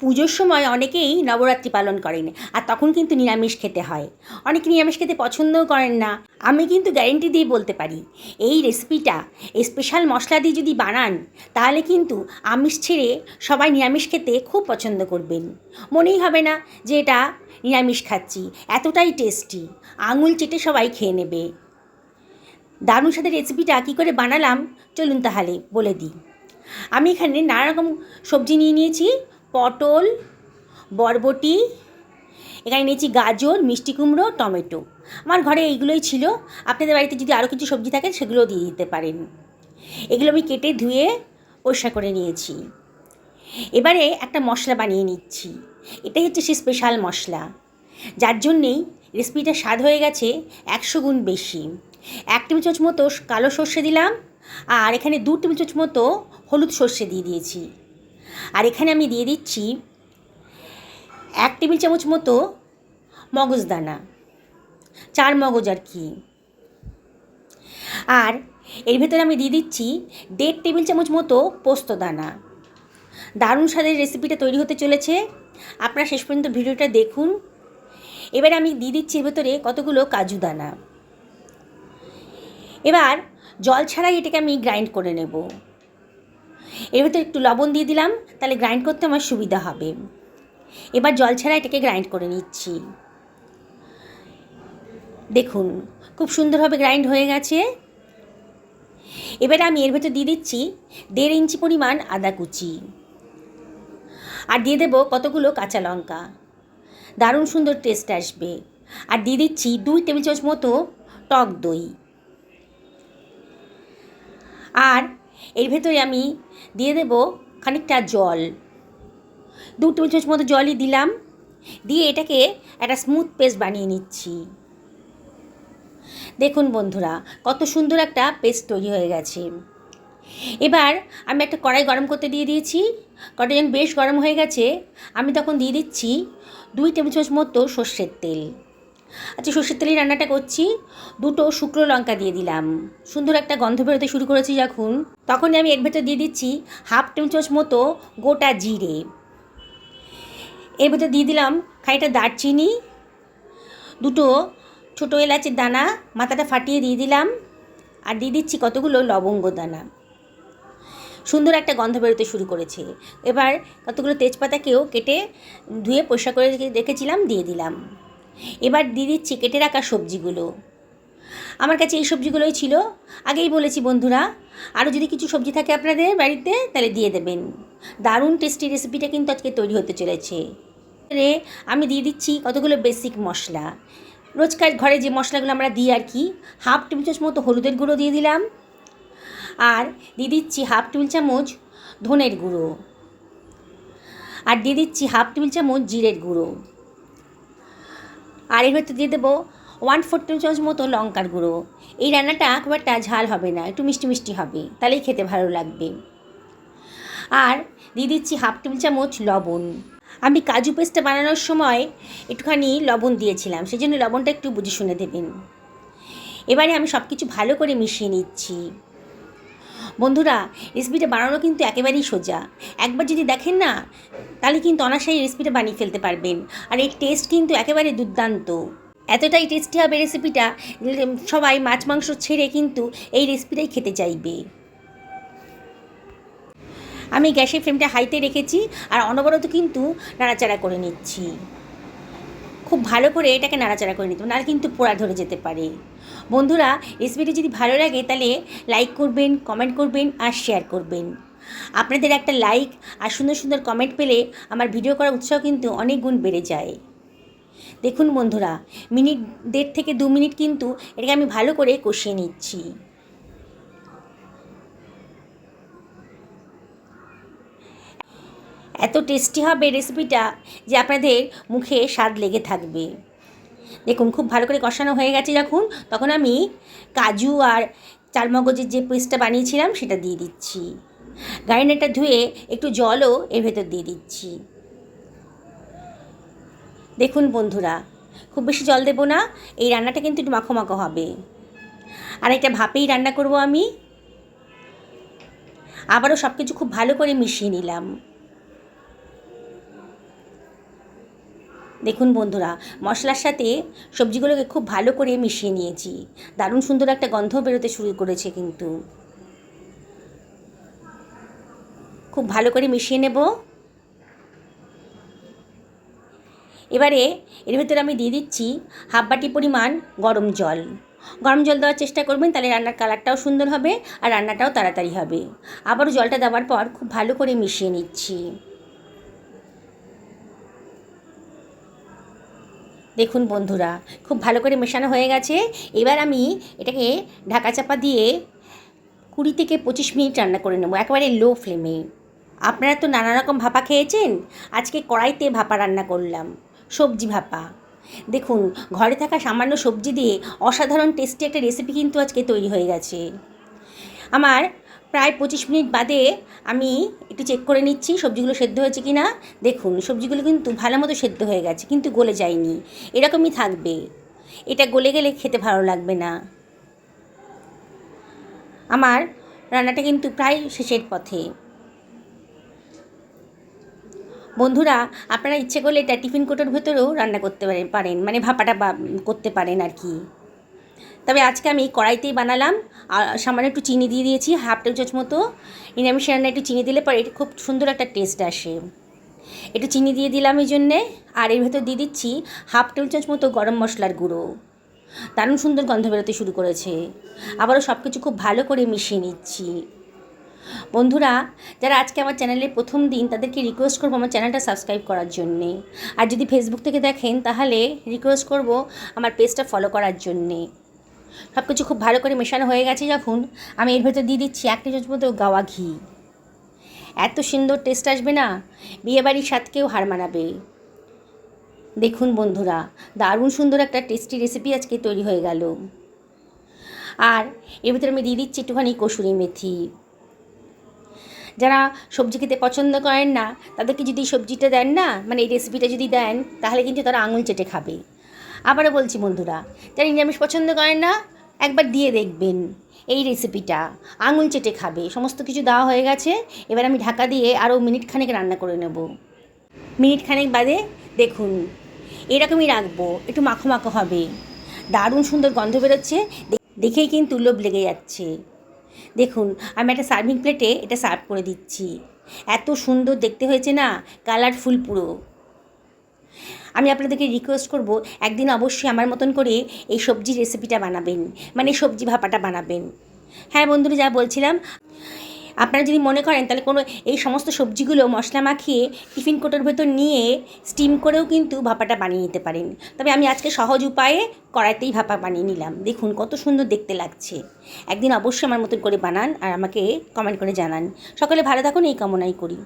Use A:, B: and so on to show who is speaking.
A: পুজোর সময় অনেকেই নবরাত্রি পালন করেন আর তখন কিন্তু নিরামিষ খেতে হয়। অনেকে নিরামিষ খেতে পছন্দও করেন না। আমি কিন্তু গ্যারেন্টি দিয়ে বলতে পারি, এই রেসিপিটা স্পেশাল মশলা দিয়ে যদি বানান, তাহলে কিন্তু আমিষ ছেড়ে সবাই নিরামিষ খেতে খুব পছন্দ করবেন। মনেই হবে না যে এটা নিরামিষ খাচ্ছি, এতটাই টেস্টি আঙুল চেটে সবাই খেয়ে নেবে। দারুণ সাথে রেসিপিটা কী করে বানালাম, চলুন তাহলে বলে দিই। আমি এখানে নানা রকম সবজি নিয়ে নিয়েছি পটল, বরবটি, এখানে নিয়েছি গাজর, মিষ্টি কুমড়ো, টমেটো। আমার ঘরে এইগুলোই ছিল। আপনাদের বাড়িতে যদি আরও কিছু সবজি থাকে, সেগুলো দিয়ে দিতে পারেন। এগুলো আমি কেটে ধুয়ে পরিষ্কার করে নিয়েছি। এবারে একটা মশলা বানিয়ে নিচ্ছি। এটাই হচ্ছে সে স্পেশাল মশলা। যার জন্যেই রেসিপিটা স্বাদ হয়ে গেছে একশো গুণ বেশি। এক টেবিল চামচ মতো কালো সর্ষে দিলাম। আর এখানে দু টেবিল চামচ মতো হলুদ সর্ষে দিয়ে দিয়েছি। আর এখানে আমি দিয়ে দিচ্ছি এক টেবিল চামচ মতো মগজদানা চার মগজ আর কি। আর এর ভেতরে আমি দিয়ে দিচ্ছি দেড় টেবিল চামচ মতো পোস্তদানা দারুণ স্বাদের রেসিপিটা তৈরি হতে চলেছে। আপনারা শেষ পর্যন্ত ভিডিওটা দেখুন। এবার আমি দিয়ে দিচ্ছি এর ভেতরে কতগুলো কাজু দানা। এবার জল ছাড়াই এটাকে আমি গ্রাইন্ড করে নেব। এর ভেতরে একটু লবণ দিয়ে দিলাম, তাহলে গ্রাইন্ড করতে আমার সুবিধা হবে। এবার জল ছাড়া এটাকে গ্রাইন্ড করে নিচ্ছি। দেখুন, খুব সুন্দরভাবে গ্রাইন্ড হয়ে গেছে। এবারে আমি এর ভেতর দিয়ে দিচ্ছি দেড় ইঞ্চি পরিমাণ আদা কুচি। আর দিয়ে দেবো কতগুলো কাঁচা লঙ্কা। দারুণ সুন্দর টেস্ট আসবে। আর দিয়ে দিচ্ছি দুই টেবিল চামচ মতো টক দই। আর এর ভেতরে আমি দিয়ে দেব খানিকটা জল। দু টেবিল চামচ মতো জলই দিলাম। দিয়ে এটাকে একটা স্মুথ পেস্ট বানিয়ে নিচ্ছি। দেখুন বন্ধুরা, কত সুন্দর একটা পেস্ট তৈরি হয়ে গেছে। এবার আমি একটা কড়াই গরম করতে দিয়ে দিয়েছি। কড়াই যখন বেশ গরম হয়ে গেছে, আমি তখন দিয়ে দিচ্ছি দুই টেবিল চামচ মতো সর্ষের তেল। আচ্ছা সর্ষের তেলেই রান্নাটা করছি। দুটো শুকনো লঙ্কা দিয়ে দিলাম। সুন্দর একটা গন্ধ বেরোতে শুরু করেছি যখন। তখনই আমি এর ভেতর দিয়ে দিচ্ছি হাফ চামচ মতো গোটা জিরে। এর ভেতর দিয়ে দিলাম খানিকটা দারচিনি, দুটো ছোটো এলাচের দানা, মাথাটা ফাটিয়ে দিয়ে দিলাম, আর দিয়ে দিচ্ছি কতগুলো লবঙ্গ দানা। সুন্দর একটা গন্ধ বেরোতে শুরু করেছে। এবার কতগুলো তেজপাতাকেও কেটে ধুয়ে পরিষ্কার করে রেখেছিলাম, দিয়ে দিলাম। এবার দিয়ে দিচ্ছি কেটে রাখা সবজিগুলো। আমার কাছে এই সবজিগুলোই ছিল। আগেই বলেছি বন্ধুরা, আরও যদি কিছু সবজি থাকে আপনাদের বাড়িতে, তাহলে দিয়ে দেবেন। দারুণ টেস্টি রেসিপিটা কিন্তু আজকে তৈরি হতে চলেছে। রে, আমি দিয়ে দিচ্ছি কতগুলো বেসিক মশলা। রোজকার ঘরে যে মশলাগুলো আমরা দিই আর কি, হাফ টেবিল চামচ মতো হলুদের গুঁড়ো দিয়ে দিলাম। আর দিয়ে দিচ্ছি হাফ টেবিল চামচ ধনের গুঁড়ো। আর দিয়ে দিচ্ছি হাফ টেবিল চামচ জিরের গুঁড়ো। আর এর ভেতর দিয়ে দেবো ওয়ান ফোর টেবিল চামচ মতো লঙ্কার গুঁড়ো। এই রান্নাটা খুব একটা ঝাল হবে না, একটু মিষ্টি মিষ্টি হবে, তাহলেই খেতে ভালো লাগবে। আর দিয়ে দিচ্ছি হাফ টেবিল চামচ লবণ। আমি কাজু পেস্টটা বানানোর সময় একটুখানি লবণ দিয়েছিলাম, সেই জন্য লবণটা একটু বুঝে শুনে দেবেন। এবারে আমি সব কিছু ভালো করে মিশিয়ে নিচ্ছি। বন্ধুরা রেসিপিটা বানানো কিন্তু একেবারেই সোজা। একবার যদি দেখেন না, তাহলে কিন্তু অনায়াসেই রেসিপিটা বানিয়ে ফেলতে পারবেন। আর এর টেস্ট কিন্তু একেবারে দুর্দান্ত। এতটাই টেস্টি হবে রেসিপিটা সবাই মাছ, মাংস ছেড়ে কিন্তু এই রেসিপিটাই খেতে চাইবে। আমি গ্যাসের ফ্লেমটা হাইতে রেখেছি, আর অনবরত কিন্তু নাড়াচাড়া করে নিচ্ছি। খুব ভালো করে এটাকে নাড়াচাড়া করে নিতে হবে, নাহলে কিন্তু পোড়া ধরে যেতে পারে। বন্ধুরা, রেসিপিটি যদি ভালো লাগে তাহলে লাইক করবেন কমেন্ট করবেন আর শেয়ার করবেন। আপনাদের একটা লাইক আর সুন্দর সুন্দর কমেন্ট পেলে আমার ভিডিও করার উৎসাহ কিন্তু অনেক গুণ বেড়ে যায়। দেখুন বন্ধুরা মিনিট দেড় থেকে দু মিনিট কিন্তু এটাকে আমি ভালো করে কষিয়ে নিচ্ছি। এত টেস্টি হবে রেসিপিটা যে আপনাদের মুখে স্বাদ লেগে থাকবে। দেখুন, খুব ভালো করে কষানো হয়ে গেছে যখন, তখন আমি কাজু আর চালমগজের যে পেস্টটা বানিয়েছিলাম সেটা দিয়ে দিচ্ছি। গ্রাইন্ডারটা ধুয়ে একটু জলও এর ভেতর দিয়ে দিচ্ছি। দেখুন বন্ধুরা, খুব বেশি জল দেবো না, এই রান্নাটা কিন্তু একটু মাখো মাখো হবে। আর একটা ভাপেই রান্না করব আমি। আবারও সব কিছু খুব ভালো করে মিশিয়ে নিলাম। দেখুন বন্ধুরা, মশলার সাথে সবজিগুলোকে খুব ভালো করে মিশিয়ে নিয়েছি। দারুণ সুন্দর একটা গন্ধ বেরোতে শুরু করেছে কিন্তু। খুব ভালো করে মিশিয়ে নেব। এবারে এর ভিতরে আমি দিয়ে দিচ্ছি হাফ বাটি পরিমাণ গরম জল। গরম জল দেওয়ার চেষ্টা করবেন, তাহলে রান্নার কালারটাও সুন্দর হবে আর রান্নাটাও তাড়াতাড়ি হবে। আবারও জলটা দেওয়ার পর খুব ভালো করে মিশিয়ে নিচ্ছি। দেখুন বন্ধুরা, খুব ভালো করে মেশানো হয়ে গেছে। এবার আমি এটাকে ঢাকা চাপা দিয়ে কুড়ি থেকে পঁচিশ মিনিট রান্না করে নেব, একেবারে লো ফ্লেমে আপনারা তো নানা রকম ভাপা খেয়েছেন, আজকে কড়াইতে ভাপা রান্না করলাম, সবজি ভাপা। দেখুন, ঘরে থাকা সামান্য সবজি দিয়ে অসাধারণ টেস্টি একটা রেসিপি কিন্তু আজকে তৈরি হয়ে গেছে। আমার প্রায় পঁচিশ মিনিট বাদে আমি একটু চেক করে নিচ্ছি সবজিগুলো সেদ্ধ হয়েছে কি না দেখুন, সবজিগুলো কিন্তু ভালো মতো সেদ্ধ হয়ে গেছে, কিন্তু গলে যায়নি। এরকমই থাকবে। এটা গলে গেলে খেতে ভালো লাগবে না। আমার রান্নাটা কিন্তু প্রায় শেষের পথে। বন্ধুরা, আপনারা ইচ্ছে করলে এটা টিফিন কোটোর ভেতরেও রান্না করতে পারেন মানে ভাপাটা করতে পারেন আর কি। তবে আজকে আমি কড়াইতেই বানালাম। আর সামান্য একটু চিনি দিয়ে দিয়েছি, হাফ টেবিল চামচ মতো। নিরামিষ রান্না একটু চিনি দিলে পরে এটা খুব সুন্দর একটা টেস্ট আসে। একটু চিনি দিয়ে দিলাম এই জন্যে। আর এর ভেতর দিয়ে দিচ্ছি হাফ টেবিল চামচ মতো গরম মশলার গুঁড়ো। দারুণ সুন্দর গন্ধ বেরোতে শুরু করেছে। আবারও সব কিছু খুব ভালো করে মিশিয়ে নিচ্ছি। বন্ধুরা, যারা আজকে আমার চ্যানেলে প্রথম দিন, তাদেরকে রিকোয়েস্ট করব আমার চ্যানেলটা সাবস্ক্রাইব করার জন্যে। আর যদি ফেসবুক থেকে দেখেন, তাহলে রিকোয়েস্ট করব আমার পেজটা ফলো করার জন্যে। সব কিছু খুব ভালো করে মেশানো হয়ে গেছে যখন আমি এর ভেতর দিয়ে দিচ্ছি এক চামচ মতো গাওয়া ঘি। এত সুন্দর টেস্ট আসবে না? বিয়েবাড়ির স্বাদকেও হার মানাবে। দেখুন বন্ধুরা, দারুণ সুন্দর একটা টেস্টি রেসিপি আজকে তৈরি হয়ে গেল। আর এর ভিতরে আমি দিয়ে দিচ্ছি একটুখানি কসুরি মেথি। যারা সবজি খেতে পছন্দ করেন না, তাদেরকে যদি সবজিটা দেন না মানে এই রেসিপিটা যদি দেন, তাহলে কিন্তু তারা আঙুল চেটে খাবে। আবারও বলছি, বন্ধুরা, যারা নিরামিষ পছন্দ করেন না, একবার দিয়ে দেখবেন এই রেসিপিটা আঙুল চেটে খাবে, সমস্ত কিছু দেওয়া হয়ে গেছে। এবার আমি ঢাকা দিয়ে আরও মিনিট খানেক রান্না করে নেব। মিনিট খানেক বাদে দেখুন, এরকমই রাখব, একটু মাখো মাখো হবে। দারুণ সুন্দর গন্ধ বেরোচ্ছে দেখেই কিন্তু লোভ লেগে যাচ্ছে। দেখুন, আমি একটা সার্ভিং প্লেটে এটা সার্ভ করে দিচ্ছি। এত সুন্দর দেখতে হয়েছে না কালারফুল পুরো। আমি আপনাদেরকে রিকোয়েস্ট করব, একদিন অবশ্যই আমার মতন করে এই সবজি রেসিপিটা বানাবেন। মানে সবজি ভাপাটা বানাবেন। হ্যাঁ বন্ধুরা, যা বলছিলাম, আপনারা যদি মনে করেন তাহলে কোনো এই সমস্ত সবজিগুলো মশলা মাখিয়ে টিফিন কোটোর ভেতর নিয়ে স্টিম করেও কিন্তু ভাপাটা বানিয়ে নিতে পারেন। তবে আমি আজকে সহজ উপায়ে কড়াইতেই ভাপা বানিয়ে নিলাম। দেখুন কত সুন্দর দেখতে লাগছে। একদিন অবশ্যই আমার মতন করে বানান আর আমাকে কমেন্ট করে জানান। সকলে ভালো থাকুন, এই কামনাই করি।